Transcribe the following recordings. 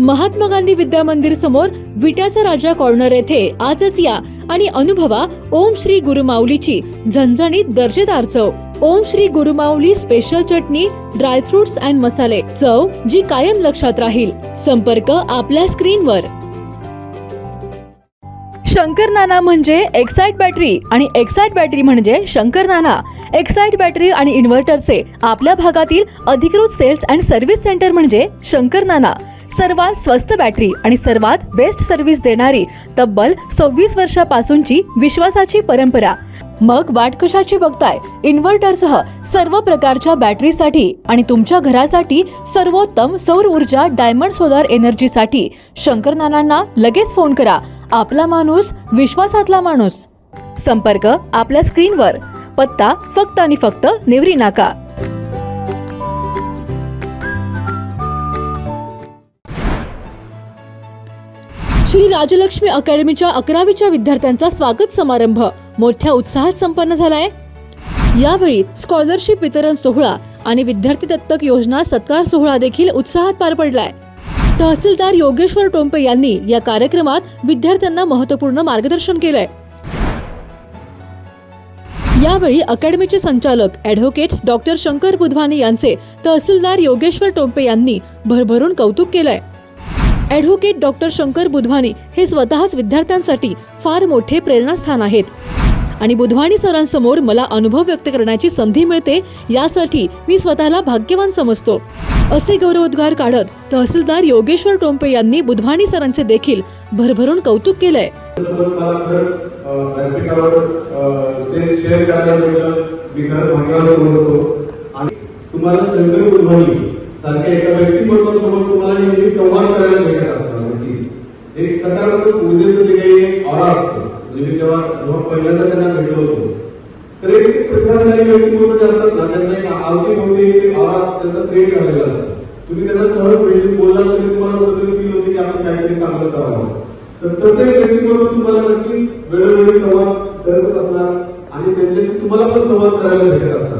महात्मा गांधी विद्या मंदिर समोर विट्याचा राजा कॉर्नर येथे आजच या. आणि अनुभवा ओम श्री गुरुमाऊलीची झणझणीत दर्जेदार चव. Om Shri Gurumauli special chutney dry fruits and मसाले चव जी कायम लक्षात राहील. संपर्क आपल्या स्क्रीनवर. शंकर नाना म्हणजे एक्साइट बॅटरी आणि एक्साइट बॅटरी म्हणजे शंकर नाना. एक्साइट बॅटरी आणि इन्व्हर्टरचे आपल्या भागातील अधिकृत सेल्स अँड सर्व्हिस सेंटर म्हणजे शंकर नाना. सर्वात स्वस्त बॅटरी आणि सर्वात बेस्ट सर्व्हिस देणारी तब्बल सव्वीस वर्षापासूनची विश्वासाची परंपरा. मग वाट कशाची बघताय? इन्व्हर्टरसह सर्व प्रकारच्या बॅटरीसाठी आणि तुमच्या घरासाठी सर्वोत्तम सौर ऊर्जा डायमंड सोलार एनर्जीसाठी शंकर नानांना लगेच फोन करा. आपला माणूस विश्वासातला माणूस. संपर्क आपल्या स्क्रीनवर. पत्ता फक्त आणि फक्त नेवरी नाका. श्री राजलक्ष्मी अकॅडमीच्या अकरावीच्या विद्यार्थ्यांचा स्वागत समारंभ. मोठ्या उत्साहात संपन्न झालाय. यावेळी स्कॉलरशिप वितरण सोहळा आणि विद्यार्थी दत्तक योजना सत्कार सोहळा देखील उत्साहात पार पडलाय. तहसीलदार योगेश्वर टोंपे यांनी या कार्यक्रमात विद्यार्थ्यांना महत्त्वपूर्ण मार्गदर्शन केलंय. यावेळी अकॅडमीचे संचालक ॲडव्होकेट डॉक्टर शंकर बुधवानी यांचे तहसीलदार योगेश्वर टोंपे यांनी भरभरून कौतुक केलंय. ॲडव्होकेट डॉक्टर शंकर बुधवानी हे स्वतःच विद्यार्थ्यांसाठी फार मोठे प्रेरणास्थान आहेत. आणि बुधवाणी सरांसमोर मला अनुभव व्यक्त करण्याची संधी मिळते यासाठी मी स्वतःला भाग्यवान समजतो. असे गौरवोद्गार काढत तहसीलदार योगेश्वर टोंपे यांनी बुधवाणी सरांचे देखील भरभरून कौतुक केलंय. तुम्हाला सारख्या एका व्यक्तिमत्वासोबत तुम्हाला नेहमी संवाद करायला भेटत असतात नक्कीच. एक सकारात्मक ऊर्जेचं जे काही ऑरा असतो म्हणजे मी तेव्हा जेव्हा पहिल्यांदा त्यांना भेटलो होतो तर एक प्रकाशशाली व्यक्तिमत्व जे असतात ना त्यांचा एक अवतीभोवती ऑरा त्यांचा क्रिएट झालेला असतो. तुम्ही त्यांना सहज भेटून बोलला तरी तुम्हाला कुठेतरी फील होते की आपण काहीतरी चांगलं करावं. तर तसं एक व्यक्तिमत्व तुम्हाला नक्कीच वेळोवेळी संवाद करतच असणार आणि त्यांच्याशी तुम्हाला पण संवाद करायला भेटत असणार.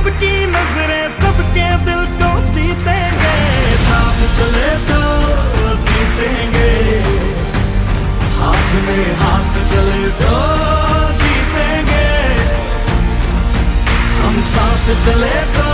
सबकी नजरें सबके दिल को जीतेंगे। साथ चले तो जीतेंगे। हाथ में हाथ चले तो जीतेंगे। हम साथ चले तो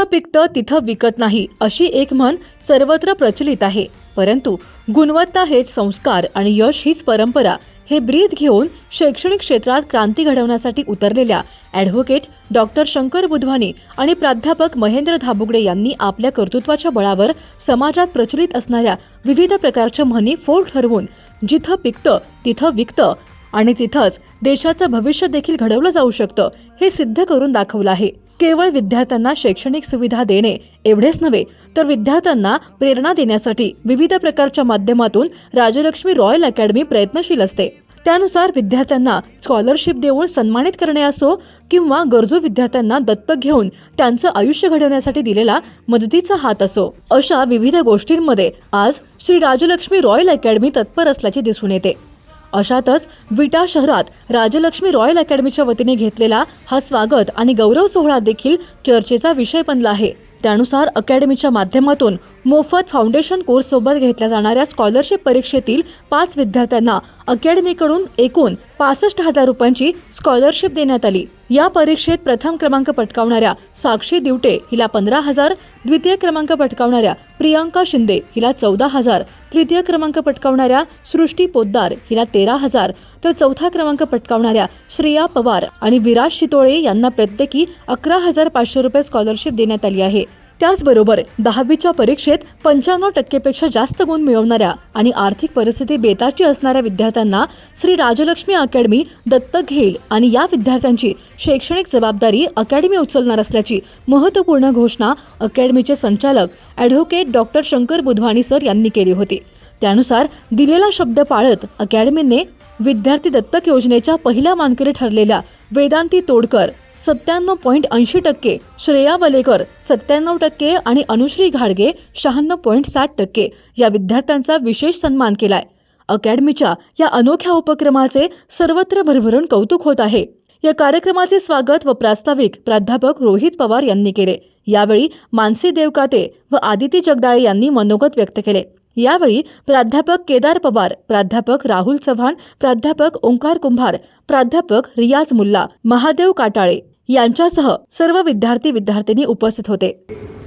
जिथं पिकतं तिथं विकत नाही अशी एक म्हण सर्वत्र प्रचलित आहे. परंतु गुणवत्ता हेच संस्कार आणि यश हीच परंपरा हे ब्रीद घेऊन शैक्षणिक क्षेत्रात क्रांती घडवण्यासाठी उतरलेल्या ॲडव्होकेट डॉक्टर शंकर बुधवानी आणि प्राध्यापक महेंद्र धाबुगडे यांनी आपल्या कर्तृत्वाच्या बळावर समाजात प्रचलित असणाऱ्या विविध प्रकारच्या म्हणी फोड ठरवून जिथं पिकतं तिथं विकतं आणि तिथंच देशाचं भविष्य देखील घडवलं जाऊ शकतं हे सिद्ध करून दाखवलं आहे. केवळ विद्यार्थ्यांना शैक्षणिक सुविधा देणे एवढेच नव्हे तर विद्यार्थ्यांना प्रेरणा देण्यासाठी विविध प्रकारच्या माध्यमातून राजलक्ष्मी रॉयल अकॅडमी प्रयत्नशील असते. त्यानुसार विद्यार्थ्यांना स्कॉलरशिप देऊन सन्मानित करणे असो किंवा गरजू विद्यार्थ्यांना दत्तक घेऊन त्यांचं आयुष्य घडवण्यासाठी दिलेला मदतीचा हात असो अशा विविध गोष्टींमध्ये आज श्री राजलक्ष्मी रॉयल अकॅडमी तत्पर असल्याचे दिसून येते. अशातच विटा शहरात राजलक्ष्मी रॉयल अकॅडमीच्या वतीने घेतलेला हा स्वागत आणि गौरव सोहळा देखील चर्चेचा विषय बनला आहे. त्यानुसार अकॅडमीच्या माध्यमातून मोफत फाउंडेशन कोर्स सोबत घेतल्या जाणाऱ्या स्कॉलरशिप परीक्षेतील पाच विद्यार्थ्यांना अकॅडमीकडून एकूण पासष्ट हजार रुपयांची स्कॉलरशिप देण्यात आली. या परीक्षेत प्रथम क्रमांक पटकावणाऱ्या साक्षी दिवटे हिला पंधरा हजार द्वितीय क्रमांक पटकावणाऱ्या प्रियांका शिंदे हिला चौदा हजार तृतीय क्रमांक पटकावणाऱ्या सृष्टी पोद्दार हिला तेरा हजार तर चौथा क्रमांक पटकावणाऱ्या श्रेया पवार आणि विराज शितोळे यांना प्रत्येकी अकरा हजार पाचशे रुपये स्कॉलरशिप देण्यात आली आहे. त्याचबरोबर दहावीच्या परीक्षेत पंच्याण्णव टक्केपेक्षा जास्त गुण मिळवणाऱ्या आणि आर्थिक परिस्थिती बेताची असणाऱ्या विद्यार्थ्यांना श्री राजलक्ष्मी अकॅडमी दत्तक घेईल आणि या विद्यार्थ्यांची शैक्षणिक जबाबदारी अकॅडमी उचलणार असल्याची महत्त्वपूर्ण घोषणा अकॅडमीचे संचालक advocate doctor Shankar Budhwani sir यांनी केली होती. त्यानुसार दिलेला शब्द पाळत अकॅडमीने विद्यार्थी दत्तक योजनेच्या पहिल्या मानकरी ठरलेल्या वेदांती तोडकर सत्त्याण्णव पॉईंट ऐंशी टक्के श्रेया वलेकर सत्त्याण्णव टक्के आणि अनुश्री घाडगे शहाण्णव पॉईंट साठ टक्के या विद्यार्थ्यांचा विशेष सन्मान केलाय. अकॅडमीच्या या अनोख्या उपक्रमाचे सर्वत्र भरभरून कौतुक होत आहे. या कार्यक्रमाचे स्वागत व प्रास्ताविक प्राध्यापक रोहित पवार यांनी केले. यावेळी मानसी देवकाते व आदिती जगदाळे यांनी मनोगत व्यक्त केले. यावेळी प्राध्यापक केदार पवार प्राध्यापक राहुल चव्हाण प्राध्यापक ओंकार कुंभार प्राध्यापक रियाज मुल्ला महादेव काटाळे यांच्यासह सर्व विद्यार्थी विद्यार्थिनी उपस्थित होते.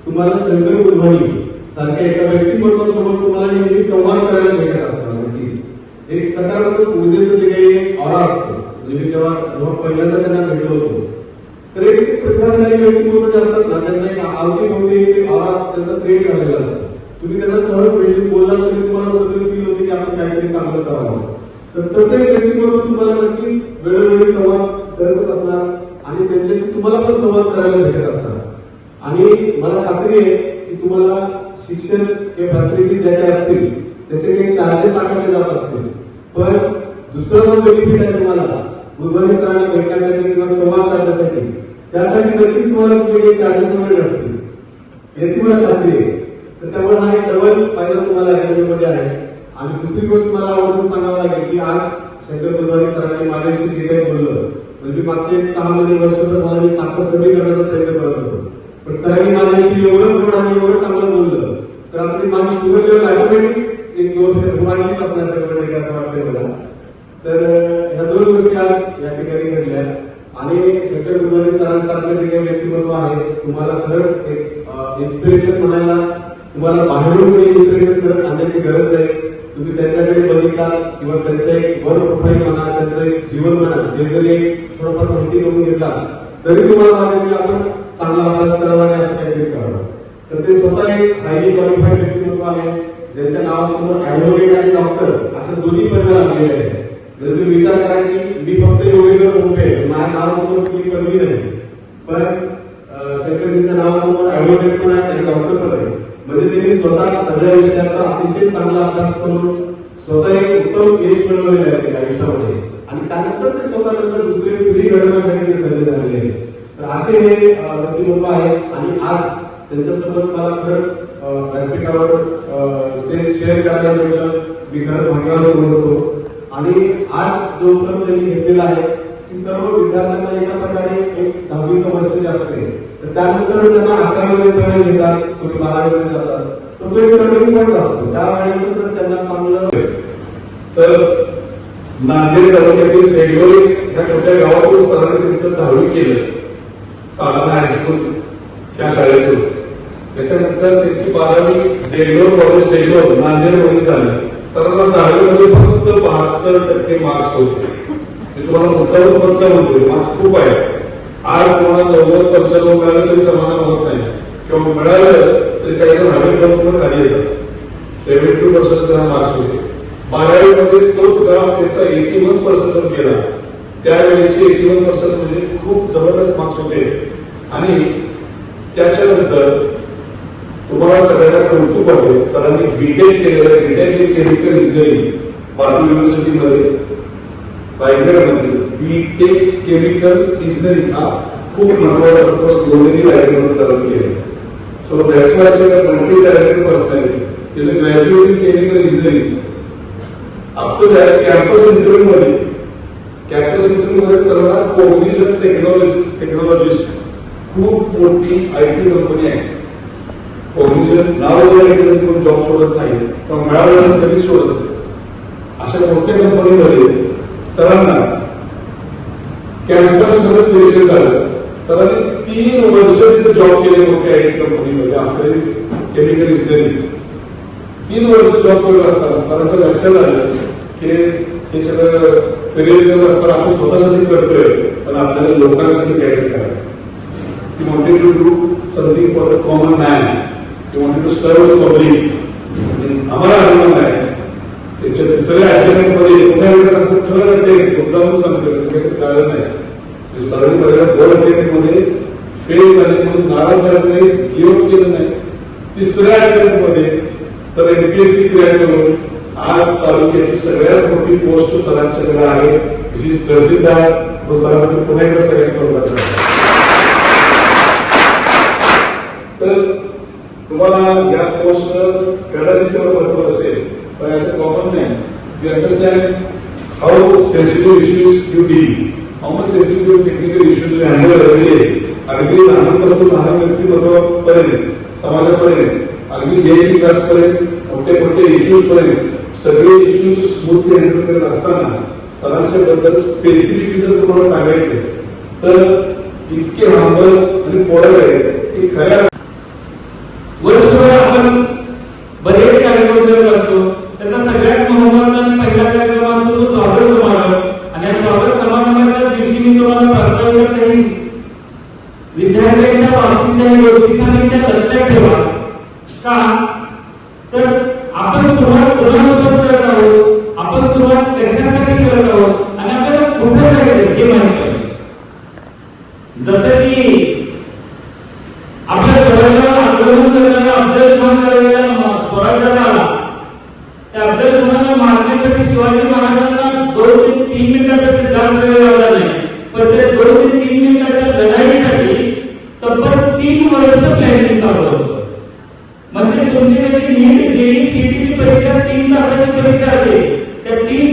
तुम्हाला शंकर बुधवानी सारख्या एका व्यक्तिमत्वासोबत तुम्हाला नेहमी संवाद करायला भेटत असतात नक्कीच. एक सकारात्मक ऊर्जेचं जे काही ऑरा असतो म्हणजे मी तेव्हा जेव्हा पहिल्यांदा त्यांना भेटलो होतो तर एक प्रतिभाशाली व्यक्तिमत्व जे असतात ना त्यांचा एक आवती अवतीभोवती एक ऑरा त्यांचा क्रिएट झालेला असतो. तुम्ही त्यांना सहज भेटून बोलला तरी तुम्हाला कुठेतरी फील होते की आपण काहीतरी चांगलं करावं. तर तसं एक व्यक्तिमत्व तुम्हाला नक्कीच वेळोवेळी संवाद करतच असणार. आणि त्यांच्याशी तुम्हाला पण संवाद करायला भेटत असतात. आणि मला खात्री आहे की तुम्हाला शिक्षण किंवा फॅसिलिटी ज्या काही असतील त्याचे काही चार्जेस आकारले जात असतील. पण दुसरा जो बेनिफिट आहे तुम्हाला. बुधवारी सरांना भेटण्यासाठी किंवा संवाद साधण्यासाठी त्यासाठी नक्कीच तुम्हाला कुठले काही चार्जेस वगैरे नसतील. याची मला खात्री आहे. तर त्यामुळे हा एक डबल फायदा तुम्हाला अकॅडमीमध्ये आहे. आणि दुसरी गोष्ट मला आवडून सांगावं लागेल की आज शंकर बुधवारी सरांनी माझ्याविषयी जे काही बोललं म्हणजे मागचे एक सहा महिने वर्षभर मला मी साखर कमी करण्याचा प्रयत्न करत होतो. पण सरांनी माझ्याशी एवढं गोड आणि एवढं चांगलं बोललं तर आपली माझी शुगर लेवल ऑटोमॅटिक एक दोन वाढलीच असणार शंभर असं वाटतंय मला. तर ह्या दोन गोष्टी आज या ठिकाणी घडल्या. आणि शंकर गुरुवारी सरांसारखं जे काही व्यक्तिमत्व आहे तुम्हाला खरंच एक इन्स्पिरेशन म्हणायला तुम्हाला बाहेरून कोणी इन्स्पिरेशन करत आणण्याची गरज नाही. तुम्ही त्यांच्याकडे बघितला किंवा त्यांचं एक वर प्रोफाईल म्हणा त्यांचं एक जीवन म्हणा हे जरी थोडंफार माहिती करून घेतला तरी तुम्हाला वाटेल की आपण चांगला अभ्यास करावा आणि असं काहीतरी करावं. तर ते स्वतः एक हायली क्वालिफाईड व्यक्तिमत्व आहे. ज्यांच्या नावासमोर ऍडव्होकेट आणि डॉक्टर अशा दोन्ही पदव्या लागलेल्या आहेत. जर तुम्ही विचार करा की मी फक्त योगेश्वर मुंबई माझ्या नावासमोर कुठली पदवी नाही. पण शंकरजींच्या नावासमोर ऍडव्होकेट पण आहे आणि डॉक्टर पण आहे म्हणजे त्यांनी स्वतः सगळ्या विषयाचा अतिशय चांगला अभ्यास करून स्वतः एक उत्तम यश मिळवलेलं आहे त्यांच्या आयुष्यामध्ये. आणि त्यानंतर ते स्वतः नंतर दुसरी पिढी घडवण्यासाठी ते सज्ज झालेले आहेत. तर असे हे व्यक्तिमत्व आहे. आणि आज त्यांच्यासोबत मला खरंच व्यासपीठावर ते शेअर करायला मिळलं मी खरंच भाग्यवान समजतो आणि आज जो उपक्रम त्यांनी घेतलेला आहे की सर्व विद्यार्थ्यांना एका प्रकारे एक दहावी वर्ष असते तर त्यानंतर त्यांना अकरावी पर्यंत घेतात कोणी बारावी बारावीमध्ये जातात. तर तो एक टर्निंग पॉईंट असतो. त्यावेळेस जर त्यांना चांगलं तर नांदेड तालुक्यातील बेगवली ह्या छोट्या गावातून सरांनी त्यांचं दहावी केलं. साधारण हायस्कूल त्या शाळेतून. त्याच्यानंतर त्यांची बारावी देगलोर कॉलेज देगलोर नांदेडमध्ये झाली. सरांना दहावीमध्ये फक्त बहात्तर टक्के मार्क्स होते. मी तुम्हाला मुद्दाम फक्त म्हणतोय. मार्क्स खूप आहे. आज कोणाला नव्वद पंच्याण्णव मिळालं तरी समाधान होत नाही. किंवा मिळालं तरी काही जण हवेत जाऊन पण खाली येतात. सेव्हन्टी पर्सेंट त्याला मार्क्स होते. बारावीमध्ये तोच ग्राफ त्याचा एटी वन पर्सेंट गेला. त्यावेळेचे एटी वन पर्सेंट म्हणजे खूप जबरदस्त मार्क्स होते. आणि त्याच्यानंतर तुम्हाला सगळ्यांना कौतुक आहे सरांनी बीटेक केलेलं बीटेक केमिकल इंजिनिअरिंग पार्टी युनिव्हर्सिटीमध्ये रायगडमध्ये बीटेक केमिकल इंजिनिअरिंग हा खूप महत्त्वाचा कोर्स दोन्ही रायगडमध्ये सरांनी केला so that's why sir multi talented personality is graduate in chemical engineering after that campus interview मध्ये कॅम्पस इंटरव्ह्यू मध्ये सर्वांना कोग्निशन टेक्नॉलॉजी टेक्नॉलॉजिस्ट खूप मोठी आय टी कंपनी आहे. कोग्निशन नाव वगैरे जॉब सोडत नाही पण मिळालं तरी सोडत नाही. अशा मोठ्या कंपनीमध्ये सरांना कॅम्पस मध्ये सिलेक्शन झालं सरांनी तीन वर्ष तिथे जॉब केले मोठ्या आय टी कंपनीमध्ये आफ्टर केमिकल इंजिनिअरिंग तीन वर्ष जॉब करत असताना सरांच्या लक्षात आलं की हे सगळं करिअर करत असताना आपण स्वतःसाठी करतोय पण आपल्याला लोकांसाठी काहीतरी करायचं He wanted to do something for the common man. He wanted to serve the public. आणि आम्हाला आनंद आहे त्याच्या तिसऱ्या अटेम्प्टमध्ये पुन्हा एकदा सांगतो थर्ड अटेम्प्ट मुद्दाम सांगतो त्याचं काही कळलं नाही म्हणजे सरांनी पहिल्या दोन अटेम्प्टमध्ये फेल झाले म्हणून नाराज झाले नाही गिव्ह केलं नाही तिसऱ्या अटेम्प्टमध्ये सर एमपीएससी क्रॅक करून आज तालुक्याची सगळ्यात मोठी पोस्ट सरांच्याकडे आहे जी तहसीलदार व सरांसाठी पुन्हा एकदा सगळ्यांनी जोरदार तर तुम्हाला या पोस्ट कदाचित तेवढं महत्त्व असेल But as a common man, you understand how sensitive issues you deal. How much sensitive technical issues you handle every day. अगदी लहानपासून लहान व्यक्तिमत्वापर्यंत समाजापर्यंत अगदी व्हीआयपी क्लासपर्यंत मोठे मोठे इश्यूज पर्यंत सगळे इश्यूज स्मूथली हँडल करत असताना सरांच्या बद्दल स्पेसिफिक जर तुम्हाला सांगायचे तर इतके हांबल आणि पोळत आहे की खऱ्या वर्षभर आपण बरेच कार्यक्रम करतो तुम्हाला प्रस्ताव देत विद्यार्थ्यांच्या बाबतीत गोष्टी सांगितल्या लक्षात ठेवा. का?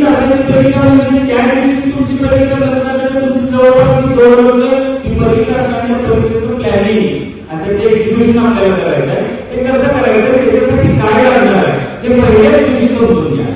तासाची परीक्षा म्हणजे त्या दिवशी तुमची परीक्षा नसणार तर तुमची जवळपास दोन ती परीक्षा असणार त्या परीक्षेचं प्लॅनिंग आणि त्याचे एक्झिक्युशन आपल्याला करायचं आहे ते कसं करायचं? त्याच्यासाठी काय लागणार आहे? ते पहिल्याच दिवशी समजून घ्या.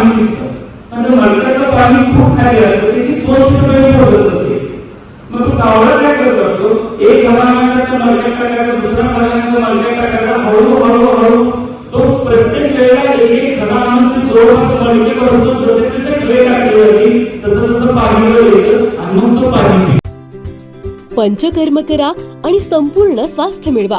पाणी दिसतं आणि त्या मडक्याचं पाणी खूप खाली असतं त्याची चोच तिकडे बदलत असते. मग तो कावळा काय करत असतो? एक हवामानाचा मडक्यात टाकायचा दुसऱ्या हवामानाचा मडक्यात टाकायचा हळू हळू हळू. तो प्रत्येक वेळेला एक एक घरा आणून ती जोड करतो जसे जसे वेळ टाकली जाते तसं तसं पाणी येतं आणि मग तो पाणी पंचकर्म करा आणि संपूर्ण स्वास्थ्य मिळवा.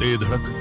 ते धडक